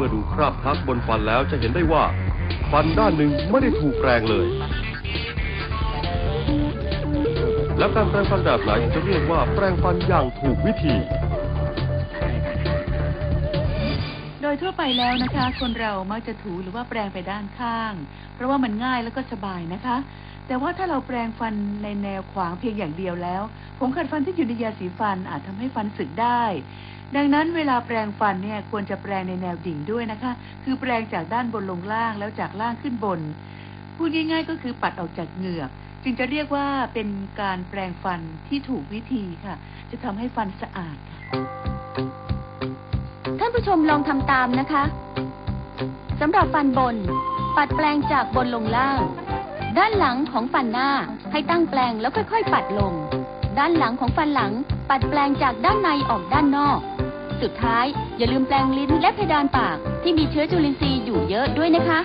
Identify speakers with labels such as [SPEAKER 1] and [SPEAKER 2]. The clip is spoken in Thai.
[SPEAKER 1] มื่อดูคราบพลักบนฟันแล้วจะเห็นได้ว่า ฟันด้านหนึ่งไม่ได้ถูกแปรงเลย แล้วการแปรงฟันแบบไหนจะเรียกว่าแปรงฟันอย่างถูกวิธี
[SPEAKER 2] โดยทั่วไปแล้วนะคะ คนเรามักจะถูหรือว่าแปรงไปด้านข้าง เพราะว่ามันง่ายแล้วก็สบายนะคะแต่ว่าถ้าเราแปรงฟันในแนวขวางเพียงอย่างเดียวแล้ว ผงขัดฟันที่อยู่ในยาสีฟันอาจทำให้ฟันสึกได้ ดังนั้นเวลาแปรงฟันเนี่ยควรจะแปรงในแนวดิ่งด้วยนะคะ คือแปรงจากด้านบนลงล่างแล้วจากล่างขึ้นบน พูดง่าย ๆ ก็คือปัดออกจากเหงือก จึงจะเรียกว่าเป็นการแปรงฟันที่ถูกวิธีค่ะ จะทำให้ฟันสะอาดค่ะ
[SPEAKER 3] ท่านผู้ชมลองทำตามนะคะสำหรับฟันบน ปัดแปลงจากบนลงล่าง ด้านหลังของฟันหน้าให้ตั้งแปลงแล้วค่อย ๆ ปัดลง ด้านหลังของฟันหลัง ปัดแปลงจากด้านในออกด้านนอก สุดท้ายอย่าลืมแปลงลิ้นและเพดานปากที่มีเชื้อจุลินทรีย์อยู่เยอะด้วยนะคะ